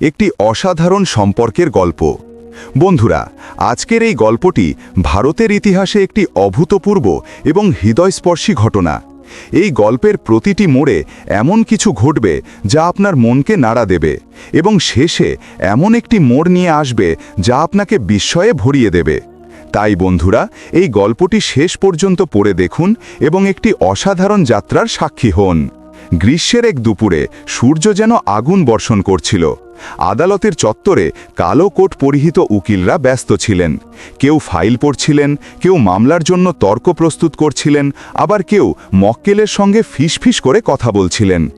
একটি অসাধারণ সম্পর্কের গল্প। বন্ধুরা, আজকের এই গল্পটি ভারতের ইতিহাসে একটি অভূতপূর্ব এবং হৃদয়স্পর্শী ঘটনা। এই গল্পের প্রতিটি মোড়ে এমন কিছু ঘটবে যা আপনার মনকে নাড়া দেবে এবং শেষে এমন একটি মোড় নিয়ে আসবে যা আপনাকে বিস্ময়ে ভরিয়ে দেবে। তাই বন্ধুরা, এই গল্পটি শেষ পর্যন্ত পড়ে দেখুন এবং একটি অসাধারণ যাত্রার সাক্ষী হন। গ্রীষ্মের এক দুপুরে সূর্য যেন আগুন বর্ষণ করছিল। আদালতের চত্বরে কালো কোট পরিহিত উকিলরা ব্যস্ত ছিলেন। কেউ ফাইল পড়ছিলেন, কেউ মামলার জন্য তর্ক প্রস্তুত করছিলেন, আবার কেউ মক্কেলের সঙ্গে ফিসফিস করে কথা বলছিলেন।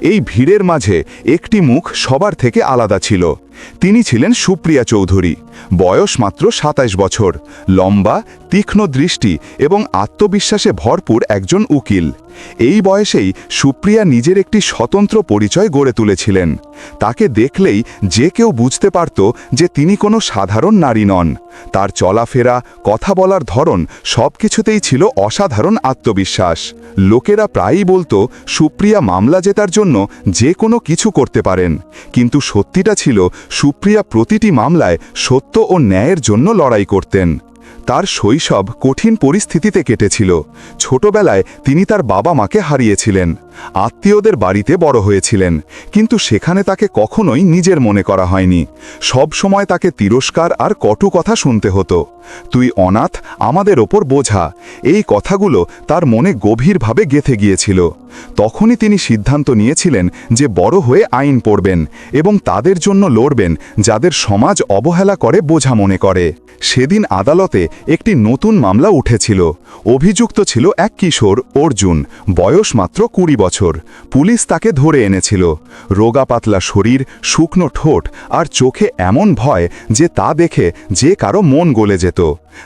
এই ভিড়ের মাঝে একটি মুখ সবার থেকে আলাদা ছিল। তিনি ছিলেন সুপ্রিয়া চৌধুরী। বয়স মাত্র সাতাশ বছর। লম্বা, তীক্ষ্ণ দৃষ্টি এবং আত্মবিশ্বাসে ভরপুর একজন উকিল। এই বয়সেই সুপ্রিয়া নিজের একটি স্বতন্ত্র পরিচয় গড়ে তুলেছিলেন। তাকে দেখলেই যে কেউ বুঝতে পারত যে তিনি কোনো সাধারণ নারী নন। তার চলাফেরা, কথা বলার ধরন সব কিছুতেই ছিল অসাধারণ আত্মবিশ্বাস। লোকেরা প্রায়ই বলতো, সুপ্রিয়া মামলা জেতার জন্য যে কোনো কিছু করতে পারেন। কিন্তু সত্যিটা ছিল, সুপ্রিয়া প্রতিটি মামলায় সত্য ও ন্যায়ের জন্য লড়াই করতেন। তার শৈশব কঠিন পরিস্থিতিতে কেটেছিল। ছোটবেলায় তিনি তার বাবা মাকে হারিয়েছিলেন। আত্মীয়দের বাড়িতে বড় হয়েছিলেন। কিন্তু সেখানে তাকে কখনোই নিজের মনে করা হয়নি। সব সময় তাকে তিরস্কার আর কটু কথা শুনতে হতো। তুই অনাথ, আমাদের ওপর বোঝা। এই কথাগুলো তার মনে গভীরভাবে গেথে গিয়েছিল। তখনই তিনি সিদ্ধান্ত নিয়েছিলেন যে বড় হয়ে আইন পড়বেন এবং তাদের জন্য লড়বেন যাদের সমাজ অবহেলা করে বোঝা মনে করে। সেদিন আদালতে একটি নতুন মামলা উঠেছিল। অভিযুক্ত ছিল এক কিশোর, অর্জুন, বয়স মাত্র কুড়ি বছর। পুলিশ তাকে ধরে এনেছিল। রোগা পাতলা শরীর, শুকনো ঠোঁট আর চোখে এমন ভয় যে তা দেখে যে কারও মন গলে যেত।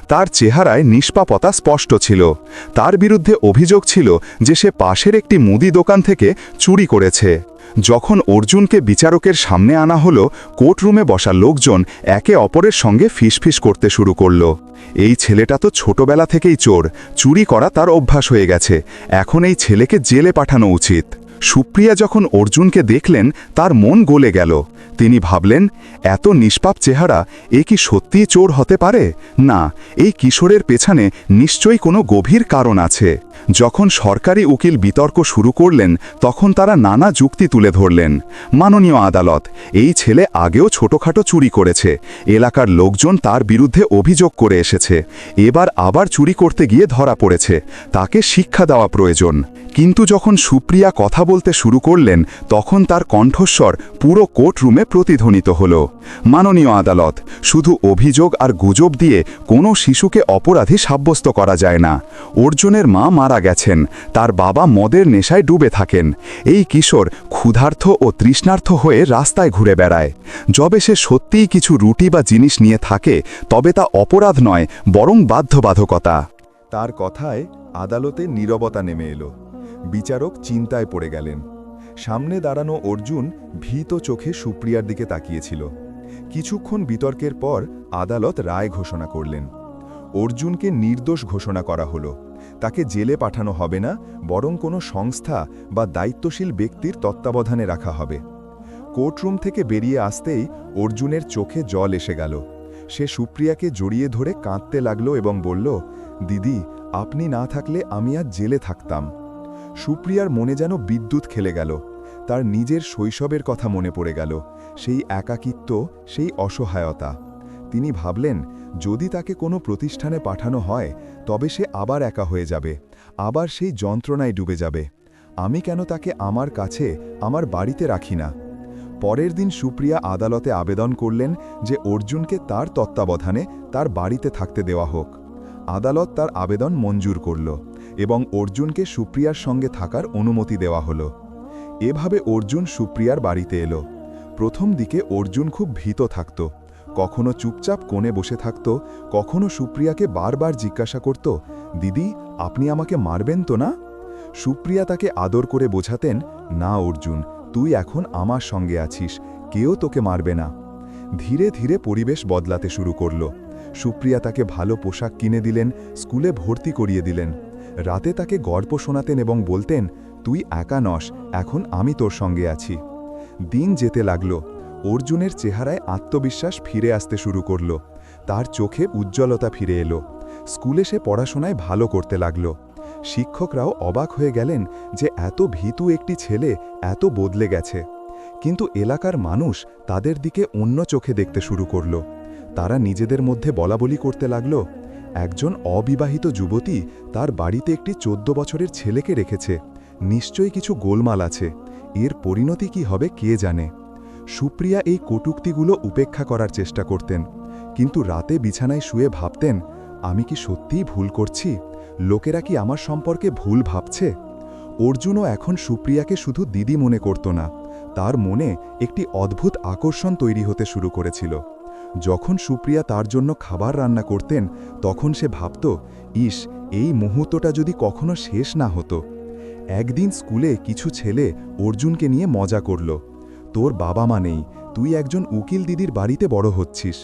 তার চেহারায় নিষ্পাপতা স্পষ্ট ছিল। তার বিরুদ্ধে অভিযোগ ছিল যে সে পাশের একটি মুদি দোকান থেকে চুরি করেছে। যখন অর্জুনকে বিচারকের সামনে আনা হলো, কোর্টরুমে বসা লোকজন একে অপরের সঙ্গে ফিসফিস করতে শুরু করল। এই ছেলেটা তো ছোটবেলা থেকেই চোর। চুরি করা তার অভ্যাস হয়ে গেছে। এখন এই ছেলেকে জেলে পাঠানো উচিত। সুপ্রিয়া যখন অর্জুনকে দেখলেন, তার মন গলে গেল। তিনি ভাবলেন, এত নিষ্পাপ চেহারা, এ কি সত্যিই চোর হতে পারে? না, এই কিশোরের পেছনে নিশ্চয়ই কোনো গভীর কারণ আছে। যখন সরকারি উকিল বিতর্ক শুরু করলেন, তখন তারা নানা যুক্তি তুলে ধরলেন। মাননীয় আদালত, এই ছেলে আগেও ছোটখাটো চুরি করেছে। এলাকার লোকজন তার বিরুদ্ধে অভিযোগ করে এসেছে। এবার আবার চুরি করতে গিয়ে ধরা পড়েছে। তাকে শিক্ষা দেওয়া প্রয়োজন। কিন্তু যখন সুপ্রিয়া কথা বলতে শুরু করলেন, তখন তার কণ্ঠস্বর পুরো কোর্টরুমে প্রতিধ্বনিত হল। মাননীয় আদালত, শুধু অভিযোগ আর গুজব দিয়ে কোনো শিশুকে অপরাধী সাব্যস্ত করা যায় না। অর্জুনের মা মারা গেছেন, তার বাবা মদের নেশায় ডুবে থাকেন। এই কিশোর ক্ষুধার্থ ও তৃষ্ণার্থ হয়ে রাস্তায় ঘুরে বেড়ায়। যবে সে সত্যিই কিছু রুটি বা জিনিস নিয়ে থাকে, তবে তা অপরাধ নয়, বরং বাধ্যবাধকতা। তার কথায় আদালতে নীরবতা নেমে এলো। বিচারক চিন্তায় পড়ে গেলেন। সামনে দাঁড়ানো অর্জুন ভীত চোখে সুপ্রিয়ার দিকে তাকিয়েছিল। কিছুক্ষণ বিতর্কের পর আদালত রায় ঘোষণা করলেন। অর্জুনকে নির্দোষ ঘোষণা করা হলো। তাকে জেলে পাঠানো হবে না, বরং কোনো সংস্থা বা দায়িত্বশীল ব্যক্তির তত্ত্বাবধানে রাখা হবে। কোর্টরুম থেকে বেরিয়ে আসতেই অর্জুনের চোখে জল এসে গেল। সে সুপ্রিয়াকে জড়িয়ে ধরে কাঁদতে লাগল এবং বলল, দিদি, আপনি না থাকলে আমি আজ জেলে থাকতাম। সুপ্রিয়ার মনে যেন বিদ্যুৎ খেলে গেল। তার নিজের শৈশবের কথা মনে পড়ে গেল। সেই একাকিত্ব, সেই অসহায়তা। তিনি ভাবলেন, যদি তাকে কোনো প্রতিষ্ঠানে পাঠানো হয়, তবে সে আবার একা হয়ে যাবে। আবার সেই যন্ত্রণায় ডুবে যাবে। আমি কেন তাকে আমার কাছে, আমার বাড়িতে রাখি না? পরের দিন সুপ্রিয়া আদালতে আবেদন করলেন যে অর্জুনকে তার তত্ত্বাবধানে তার বাড়িতে থাকতে দেওয়া হোক। আদালত তার আবেদন মঞ্জুর করল। এবং অর্জুনকে সুপ্রিয়ার সঙ্গে থাকার অনুমতি দেওয়া হলো। এভাবে অর্জুন সুপ্রিয়ার বাড়িতে এলো। প্রথম দিকে অর্জুন খুব ভীত থাকত। কখনো চুপচাপ কোণে বসে থাকত, কখনো সুপ্রিয়াকে বারবার জিজ্ঞাসা করত, দিদি, আপনি আমাকে মারবেন তো না? সুপ্রিয়া তাকে আদর করে বোঝাতেন, না, অর্জুন, তুই এখন আমার সঙ্গে আছিস, কেউ তোকে মারবে না। ধীরে ধীরে পরিবেশ বদলাতে শুরু করল। সুপ্রিয়া তাকে ভালো পোশাক কিনে দিলেন, স্কুলে ভর্তি করিয়ে দিলেন। রাতে তাকে গল্প শোনাতেন এবং বলতেন, তুই একা নস, এখন আমি তোর সঙ্গে আছি। দিন যেতে লাগল। অর্জুনের চেহারায় আত্মবিশ্বাস ফিরে আসতে শুরু করল। তার চোখে উজ্জ্বলতা ফিরে এলো। স্কুলে সে পড়াশোনায় ভালো করতে লাগল। শিক্ষকরাও অবাক হয়ে গেলেন যে এত ভীতু একটি ছেলে এত বদলে গেছে। কিন্তু এলাকার মানুষ তাদের দিকে অন্য চোখে দেখতে শুরু করল। তারা নিজেদের মধ্যে বলাবলি করতে লাগল একজন অবিবাহিত যুবতী তার বাড়িতে একটি চোদ্দ বছরের ছেলেকে রেখেছে। নিশ্চয়ই কিছু গোলমাল আছে। এর পরিণতি কি হবে কে জানে? সুপ্রিয়া এই কটুক্তিগুলো উপেক্ষা করার চেষ্টা করতেন। কিন্তু রাতে বিছানায় শুয়ে ভাবতেন, আমি কি সত্যিই ভুল করছি? লোকেরা কি আমার সম্পর্কে ভুল ভাবছে? অর্জুনও এখন সুপ্রিয়াকে শুধু দিদি মনে করত না, তার মনে একটি অদ্ভুত আকর্ষণ তৈরি হতে শুরু করেছিল। যখন সুপ্রিয়া তার জন্য খাবার রান্না করতেন, তখন সে ভাবত, ইস, এই মুহূর্তটা যদি কখনো শেষ না হতো। একদিন স্কুলে কিছু ছেলে অর্জুনকে নিয়ে মজা করল। তোর বাবা মা নেই, তুই একজন উকিল দিদির বাড়িতে বড় হচ্ছিস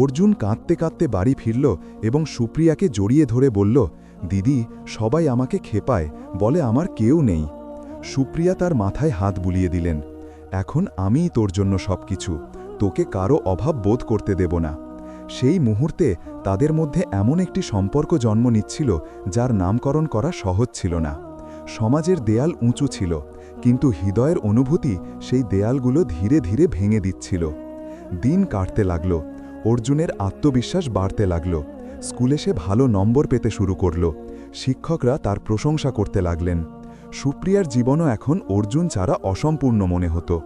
অর্জুন কাঁদতে কাঁদতে বাড়ি ফিরল এবং সুপ্রিয়াকে জড়িয়ে ধরে বলল, দিদি, সবাই আমাকে খেপায়, বলে আমার কেউ নেই সুপ্রিয়া তার মাথায় হাত বুলিয়ে দিলেন, এখন আমিই তোর জন্য সবকিছু। তোকে কারও অভাব বোধ করতে দেব না। সেই মুহূর্তে তাদের মধ্যে এমন একটি সম্পর্ক জন্ম নিচ্ছিল, যার নামকরণ করা সহজ ছিল না। সমাজের দেয়াল উঁচু ছিল, কিন্তু হৃদয়ের অনুভূতি সেই দেয়ালগুলো ধীরে ধীরে ভেঙে দিচ্ছিল। দিন কাটতে লাগল, অর্জুনের আত্মবিশ্বাস বাড়তে লাগল, স্কুলে সে ভালো নম্বর পেতে শুরু করল, শিক্ষকরা তার প্রশংসা করতে লাগলেন। সুপ্রিয়ার জীবনও এখন অর্জুন ছাড়া অসম্পূর্ণ মনে হতো।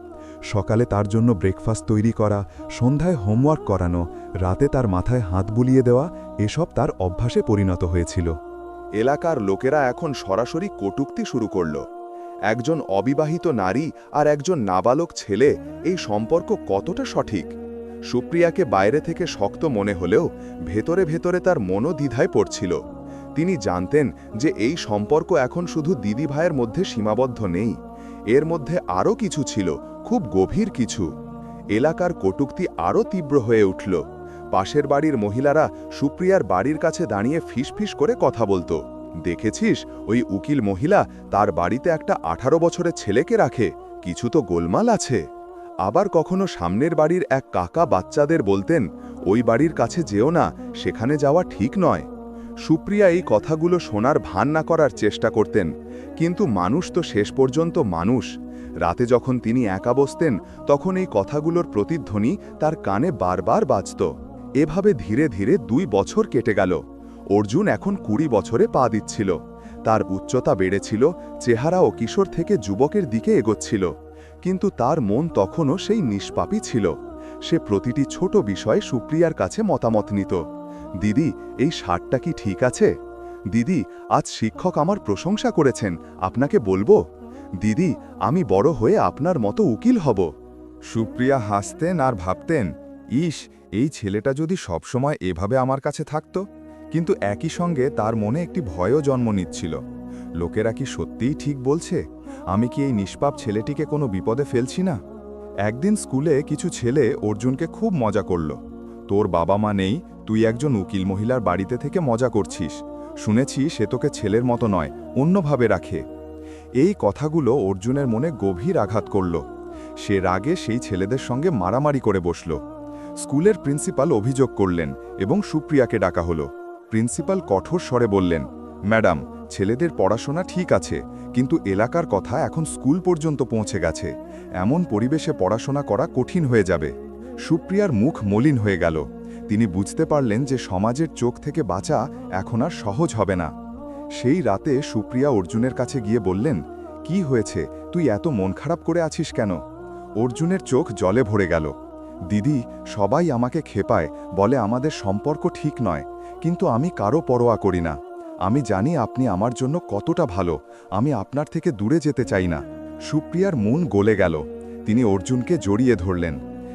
সকালে তার জন্য ব্রেকফাস্ট তৈরি করা, সন্ধ্যায় হোমওয়ার্ক করানো, রাতে তার মাথায় হাত বুলিয়ে দেওয়া, এসব তার অভ্যাসে পরিণত হয়েছিল। এলাকার লোকেরা এখন সরাসরি কটুক্তি শুরু করল। একজন অবিবাহিত নারী আর একজন নাবালক ছেলে, এই সম্পর্ক কতটা সঠিক? সুপ্রিয়াকে বাইরে থেকে শক্ত মনে হলেও ভেতরে ভেতরে তার মনও দ্বিধায় পড়ছিল। তিনি জানতেন যে এই সম্পর্ক এখন শুধু দিদি ভাইয়ের মধ্যে সীমাবদ্ধ নেই, এর মধ্যে আরও কিছু ছিল খুব গভীর কিছু। এলাকার কটুক্তি আরও তীব্র হয়ে উঠল। পাশের বাড়ির মহিলারা সুপ্রিয়ার বাড়ির কাছে দাঁড়িয়ে ফিসফিস করে কথা বলতো। দেখেছিস, ওই উকিল মহিলা তার বাড়িতে একটা আঠারো বছরের ছেলেকে রাখে। কিছু তো গোলমাল আছে। আবার কখনো সামনের বাড়ির এক কাকা বাচ্চাদের বলতেন, ওই বাড়ির কাছে যেও না, সেখানে যাওয়া ঠিক নয়। সুপ্রিয়া এই কথাগুলো শোনার ভান না করার চেষ্টা করতেন। কিন্তু মানুষ তো শেষ পর্যন্ত মানুষ। রাতে যখন তিনি একা বসতেন, তখন এই কথাগুলোর প্রতিধ্বনি তার কানে বারবার বাজত। এভাবে ধীরে ধীরে দুই বছর কেটে গেল। অর্জুন এখন কুড়ি বছরে পা দিচ্ছিল। তার উচ্চতা বেড়েছিল, চেহারা ও কিশোর থেকে যুবকের দিকে এগোচ্ছিল। কিন্তু তার মন তখনও সেই নিষ্পাপই ছিল। সে প্রতিটি ছোট বিষয়ে সুপ্রিয়ার কাছে মতামত নিত। দিদি, এই শার্টটা কি ঠিক আছে? দিদি, আজ শিক্ষক আমার প্রশংসা করেছেন। আপনাকে বলব? দিদি, আমি বড় হয়ে আপনার মতো উকিল হব। সুপ্রিয়া হাসতেন আর ভাবতেন, ইস, এই ছেলেটা যদি সবসময় এভাবে আমার কাছে থাকত? কিন্তু একই সঙ্গে তার মনে একটি ভয়ও জন্ম নিচ্ছিল। লোকেরা কি সত্যিই ঠিক বলছে? আমি কি এই নিষ্পাপ ছেলেটিকে কোনো বিপদে ফেলছি না? একদিন স্কুলে কিছু ছেলে অর্জুনকে খুব মজা করল। তোর বাবা মা নেই, তুই একজন উকিল মহিলার বাড়িতে থেকে মজা করছিস। শুনেছি সে তোকে ছেলের মতো নয়, অন্যভাবে রাখে। এই কথাগুলো অর্জুনের মনে গভীর আঘাত করল। সে রাগে সেই ছেলেদের সঙ্গে মারামারি করে বসল। স্কুলের প্রিন্সিপাল অভিযোগ করলেন এবং সুপ্রিয়াকে ডাকা হলো। প্রিন্সিপাল কঠোর স্বরে বললেন, ম্যাডাম, ছেলেদের পড়াশোনা ঠিক আছে, কিন্তু এলাকার কথা এখন স্কুল পর্যন্ত পৌঁছে গেছে। এমন পরিবেশে পড়াশোনা করা কঠিন হয়ে যাবে। সুপ্রিয়ার মুখ মলিন হয়ে গেল। তিনি বুঝতে পারলেন যে সমাজের চোখ থেকে বাঁচা এখন আর সহজ হবে না। সেই রাতে সুপ্রিয়া অর্জুনের কাছে গিয়ে বললেন, কি হয়েছে? তুই এত মন খারাপ করে আছিস কেন? অর্জুনের চোখ জলে ভরে গেল। দিদি, সবাই আমাকে খেপায়, বলে আমাদের সম্পর্ক ঠিক নয়, কিন্তু আমি কারও পরোয়া করি না। আমি জানি আপনি আমার জন্য কতটা ভালো, আমি আপনার থেকে দূরে যেতে চাই না। সুপ্রিয়ার মন গলে গেল। তিনি অর্জুনকে জড়িয়ে ধরলেন।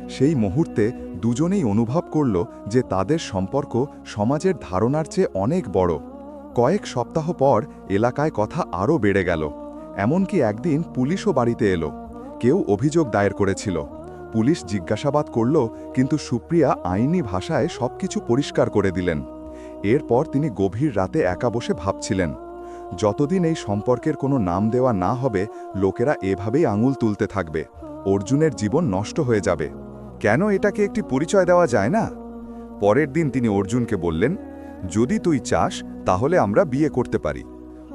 সেই মুহূর্তে দুজনেই অনুভব করল যে তাদের সম্পর্ক সমাজের ধারণার চেয়ে অনেক বড়। কয়েক সপ্তাহ পর এলাকায় কথা আরও বেড়ে গেল। এমনকি একদিন পুলিশও বাড়িতে এলো। কেউ অভিযোগ দায়ের করেছিল। পুলিশ জিজ্ঞাসাবাদ করল, কিন্তু সুপ্রিয়া আইনি ভাষায় সবকিছু পরিষ্কার করে দিলেন। এরপর তিনি গভীর রাতে একা বসে ভাবছিলেন। যতদিন এই সম্পর্কের কোনো নাম দেওয়া না হবে, লোকেরা এভাবেই আঙুল তুলতে থাকবে। অর্জুনের জীবন নষ্ট হয়ে যাবে। কেন এটাকে একটি পরিচয় দেওয়া যায় না? পরের দিন তিনি অর্জুনকে বললেন যদি তুই চাস, তাহলে আমরা বিয়ে করতে পারি।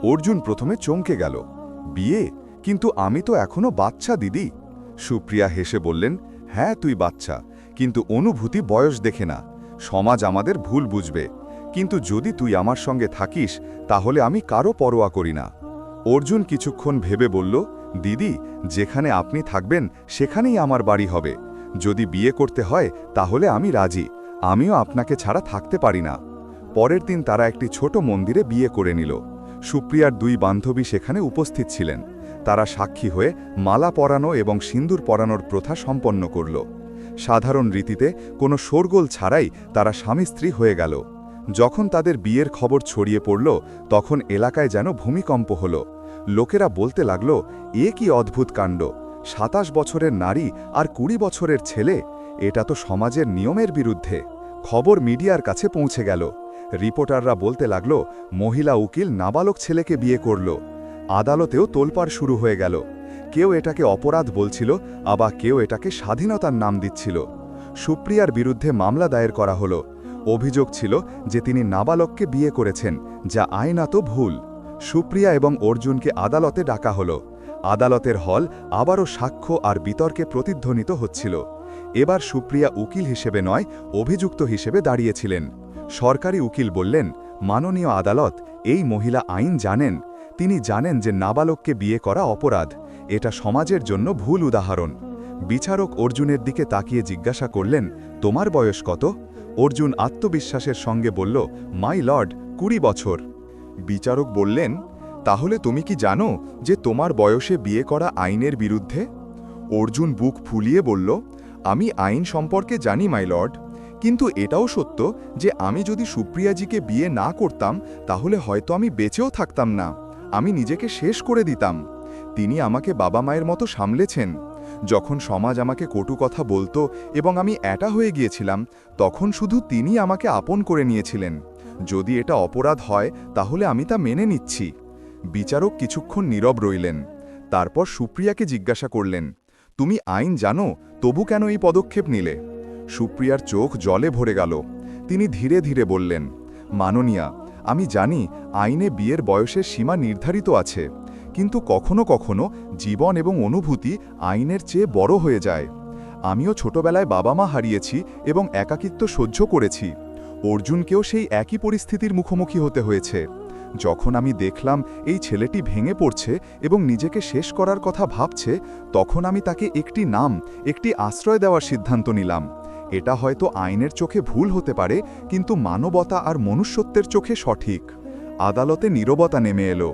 অর্জুন প্রথমে চমকে গেল। বিয়ে? কিন্তু আমি তো এখনও বাচ্চা, দিদি। সুপ্রিয়া হেসে বললেন হ্যাঁ তুই বাচ্চা। কিন্তু অনুভূতি বয়স দেখে না। সমাজ আমাদের ভুল বুঝবে। কিন্তু যদি তুই আমার সঙ্গে থাকিস, তাহলে আমি কারও পরোয়া করি না। অর্জুন কিছুক্ষণ ভেবে বলল, দিদি, যেখানে আপনি থাকবেন, সেখানেই আমার বাড়ি হবে। যদি বিয়ে করতে হয়, তাহলে আমি রাজি। আমিও আপনাকে ছাড়া থাকতে পারি না। পরের দিন তারা একটি ছোট মন্দিরে বিয়ে করে নিল। সুপ্রিয়ার দুই বান্ধবী সেখানে উপস্থিত ছিলেন। তারা সাক্ষী হয়ে মালা পরানো এবং সিন্দুর পরানোর প্রথা সম্পন্ন করল। সাধারণ রীতিতে কোনো শোরগোল ছাড়াই তারা স্বামী স্ত্রী হয়ে গেল। যখন তাদের বিয়ের খবর ছড়িয়ে পড়ল, তখন এলাকায় যেন ভূমিকম্প হল। লোকেরা বলতে লাগল, এ কি অদ্ভুত কাণ্ড! সাতাশ বছরের নারী আর কুড়ি বছরের ছেলে? এটা তো সমাজের নিয়মের বিরুদ্ধে। খবর মিডিয়ার কাছে পৌঁছে গেল। রিপোর্টাররা বলতে লাগল, মহিলা উকিল নাবালক ছেলেকে বিয়ে করল। আদালতেও তোলপাড় শুরু হয়ে গেল। কেউ এটাকে অপরাধ বলছিল, আবার কেউ এটাকে স্বাধীনতার নাম দিচ্ছিল। সুপ্রিয়ার বিরুদ্ধে মামলা দায়ের করা হলো। অভিযোগ ছিল যে তিনি নাবালককে বিয়ে করেছেন, যা আইনাত ভুল। সুপ্রিয়া এবং অর্জুনকে আদালতে ডাকা হলো। আদালতের হল আবারও সাক্ষ্য আর বিতর্কে প্রতিধ্বনিত হচ্ছিল। এবার সুপ্রিয়া উকিল হিসেবে নয়, অভিযুক্ত হিসেবে দাঁড়িয়েছিলেন। সরকারি উকিল বললেন, মাননীয় আদালত, এই মহিলা আইন জানেন। তিনি জানেন যে নাবালককে বিয়ে করা অপরাধ। এটা সমাজের জন্য ভুল উদাহরণ। বিচারক অর্জুনের দিকে তাকিয়ে জিজ্ঞাসা করলেন, তোমার বয়স কত? অর্জুন আত্মবিশ্বাসের সঙ্গে বলল, মাই লর্ড, কুড়ি বছর। বিচারক বললেন, তাহলে তুমি কি জানো যে তোমার বয়সে বিয়ে করা আইনের বিরুদ্ধে? অর্জুন বুক ফুলিয়ে বলল, আমি আইন সম্পর্কে জানি, মাই লর্ড। কিন্তু এটাও সত্য যে আমি যদি সুপ্রিয়াজিকে বিয়ে না করতাম, তাহলে হয়তো আমি বেঁচেও থাকতাম না। আমি নিজেকে শেষ করে দিতাম। তিনি আমাকে বাবা মায়ের মতো সামলেছেন। যখন সমাজ আমাকে কটু কথা বলতো এবং আমি এটা হয়ে গিয়েছিলাম, তখন শুধু তিনি আমাকে আপন করে নিয়েছিলেন। যদি এটা অপরাধ হয়, তাহলে আমি তা মেনে নিচ্ছি। বিচারক কিছুক্ষণ নীরব রইলেন। তারপর সুপ্রিয়াকে জিজ্ঞাসা করলেন, তুমি আইন জানো? তবু কেন এই পদক্ষেপ নিলে? সুপ্রিয়ার চোখ জলে ভরে গেল। তিনি ধীরে ধীরে বললেন, মাননীয়া, আমি জানি আইনে বিয়ের বয়সের সীমা নির্ধারিত আছে, কিন্তু কখনো কখনো জীবন এবং অনুভূতি আইনের চেয়ে বড় হয়ে যায়। আমিও ছোটবেলায় বাবা মা হারিয়েছি এবং একাকিত্ব সহ্য করেছি। অর্জুনকেও সেই একই পরিস্থিতির মুখোমুখি হতে হয়েছে। যখন আমি দেখলাম এই ছেলেটি ভেঙে পড়ছে এবং নিজেকে শেষ করার কথা ভাবছে, তখন আমি তাকে একটি নাম, একটি আশ্রয় দেওয়ার সিদ্ধান্ত নিলাম। এটা হয়তো আইনের চোখে ভুল হতে পারে, কিন্তু মানবতা আর মনুষ্যত্বের চোখে সঠিক। আদালতে নীরবতা নেমে এলো।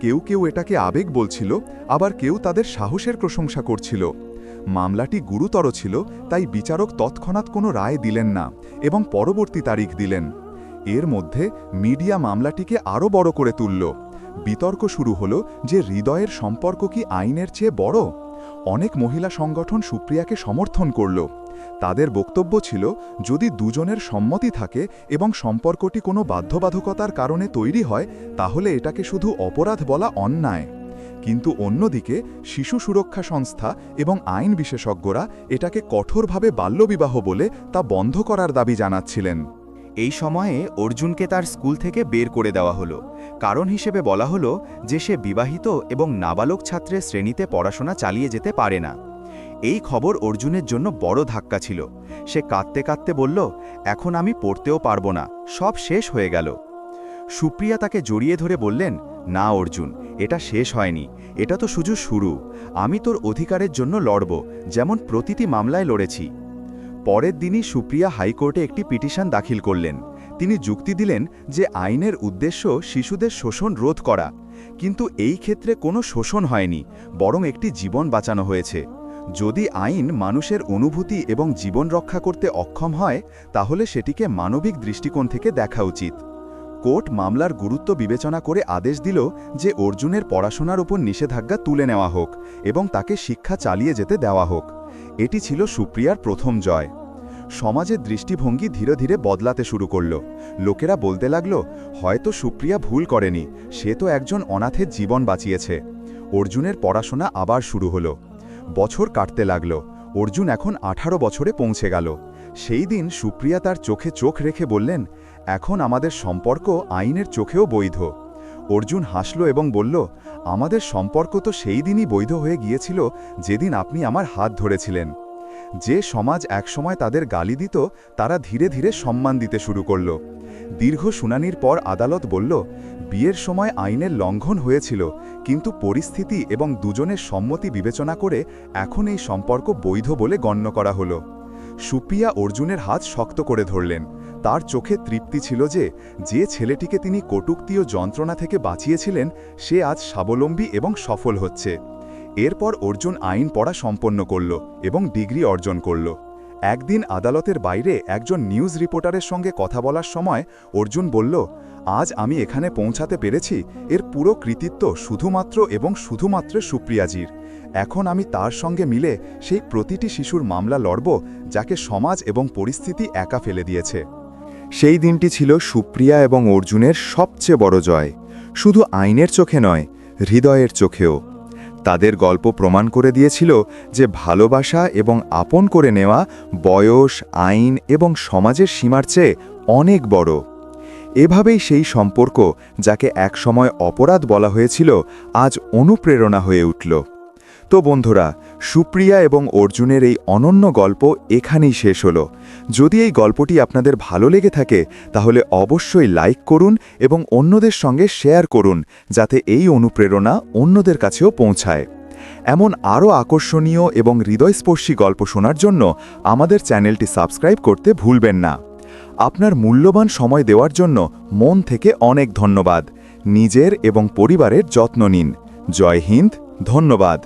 কেউ কেউ এটাকে আবেগ বলছিল, আবার কেউ তাদের সাহসের প্রশংসা করছিল। মামলাটি গুরুতর ছিল, তাই বিচারক তৎক্ষণাৎ কোনো রায় দিলেন না এবং পরবর্তী তারিখ দিলেন। এর মধ্যে মিডিয়া মামলাটিকে আরও বড় করে তুলল। বিতর্ক শুরু হলো যে হৃদয়ের সম্পর্ক কি আইনের চেয়ে বড়? অনেক মহিলা সংগঠন সুপ্রিয়াকে সমর্থন করল। তাদের বক্তব্য ছিল, যদি দুজনের সম্মতি থাকে এবং সম্পর্কটি কোনো বাধ্যবাধকতার কারণে তৈরি হয়, তাহলে এটাকে শুধু অপরাধ বলা অন্যায়। কিন্তু অন্যদিকে, শিশু সুরক্ষা সংস্থা এবং আইন বিশেষজ্ঞরা এটাকে কঠোরভাবে বাল্যবিবাহ বলে তা বন্ধ করার দাবি জানাচ্ছিলেন। এই সময়ে অর্জুনকে তার স্কুল থেকে বের করে দেওয়া হলো। কারণ হিসেবে বলা হলো যে সে বিবাহিত এবং নাবালক ছাত্রের শ্রেণীতে পড়াশোনা চালিয়ে যেতে পারে না। এই খবর অর্জুনের জন্য বড় ধাক্কা ছিল। সে কাঁদতে কাঁদতে বলল, এখন আমি পড়তেও পারব না, সব শেষ হয়ে গেল। সুপ্রিয়া তাকে জড়িয়ে ধরে বললেন, না অর্জুন, এটা শেষ হয়নি, এটা তো শুধু শুরু। আমি তোর অধিকারের জন্য লড়ব, যেমন প্রতিটি মামলায় লড়েছি। পরের দিনই সুপ্রিয়া হাইকোর্টে একটি পিটিশন দাখিল করলেন। তিনি যুক্তি দিলেন যে আইনের উদ্দেশ্য শিশুদের শোষণ রোধ করা। কিন্তু এই ক্ষেত্রে কোনো শোষণ হয়নি, বরং একটি জীবন বাঁচানো হয়েছে। যদি আইন মানুষের অনুভূতি এবং জীবন রক্ষা করতে অক্ষম হয়, তাহলে সেটিকে মানবিক দৃষ্টিকোণ থেকে দেখা উচিত। কোর্ট মামলার গুরুত্ব বিবেচনা করে আদেশ দিল যে অর্জুনের পড়াশোনার উপর নিষেধাজ্ঞা তুলে নেওয়া হোক এবং তাকে শিক্ষা চালিয়ে যেতে দেওয়া হোক। এটি ছিল সুপ্রিয়ার প্রথম জয়। সমাজের দৃষ্টিভঙ্গি ধীরে ধীরে বদলাতে শুরু করল। লোকেরা বলতে লাগল, হয়তো সুপ্রিয়া ভুল করেনি, সে তো একজন অনাথের জীবন বাঁচিয়েছে। অর্জুনের পড়াশোনা আবার শুরু হলো। বছর কাটতে লাগল। অর্জুন এখন আঠারো বছরে পৌঁছে গেল। সেই দিন সুপ্রিয়া তার চোখে চোখ রেখে বললেন, এখন আমাদের সম্পর্ক আইনের চোখেও বৈধ। অর্জুন হাসল এবং বলল, আমাদের সম্পর্ক তো সেই দিনই বৈধ হয়ে গিয়েছিল যেদিন আপনি আমার হাত ধরেছিলেন। যে সমাজ একসময় তাদের গালি দিত, তারা ধীরে ধীরে সম্মান দিতে শুরু করল। দীর্ঘ শুনানির পর আদালত বলল, বিয়ের সময় আইনের লঙ্ঘন হয়েছিল, কিন্তু পরিস্থিতি এবং দুজনের সম্মতি বিবেচনা করে এখন এই সম্পর্ক বৈধ বলে গণ্য করা হলো। সুপ্রিয়া অর্জুনের হাত শক্ত করে ধরলেন। তার চোখে তৃপ্তি ছিল যে যে ছেলেটিকে তিনি কটুক্তি ও যন্ত্রণা থেকে বাঁচিয়েছিলেন, সে আজ স্বাবলম্বী এবং সফল হচ্ছে। এরপর অর্জুন আইন পড়া সম্পন্ন করল এবং ডিগ্রি অর্জন করল। একদিন আদালতের বাইরে একজন নিউজ রিপোর্টারের সঙ্গে কথা বলার সময় অর্জুন বলল, আজ আমি এখানে পৌঁছাতে পেরেছি। এর পুরো কৃতিত্ব শুধুমাত্র এবং শুধুমাত্র সুপ্রিয়াজির। এখন আমি তার সঙ্গে মিলে সেই প্রতিটি শিশুর মামলা লড়ব, যাকে সমাজ এবং পরিস্থিতি একা ফেলে দিয়েছে। সেই দিনটি ছিল সুপ্রিয়া এবং অর্জুনের সবচেয়ে বড় জয়। শুধু আইনের চোখে নয়, হৃদয়ের চোখেও। তাদের গল্প প্রমাণ করে দিয়েছিল যে ভালোবাসা এবং আপন করে নেওয়া বয়স, আইন এবং সমাজের সীমার চেয়ে অনেক বড়। এভাবেই সেই সম্পর্ক, যাকে একসময় অপরাধ বলা হয়েছিল, আজ অনুপ্রেরণা হয়ে উঠল। তো বন্ধুরা, সুপ্রিয়া এবং অর্জুনের এই অনন্য গল্প এখানেই শেষ হলো। যদি এই গল্পটি আপনাদের ভালো লেগে থাকে, তাহলে অবশ্যই লাইক করুন এবং অন্যদের সঙ্গে শেয়ার করুন, যাতে এই অনুপ্রেরণা অন্যদের কাছেও পৌঁছায়। এমন আরও আকর্ষণীয় এবং হৃদয়স্পর্শী গল্প শোনার জন্য আমাদের চ্যানেলটি সাবস্ক্রাইব করতে ভুলবেন না। আপনার মূল্যবান সময় দেওয়ার জন্য মন থেকে অনেক ধন্যবাদ। নিজের এবং পরিবারের যত্ন নিন। জয় হিন্দ, ধন্যবাদ।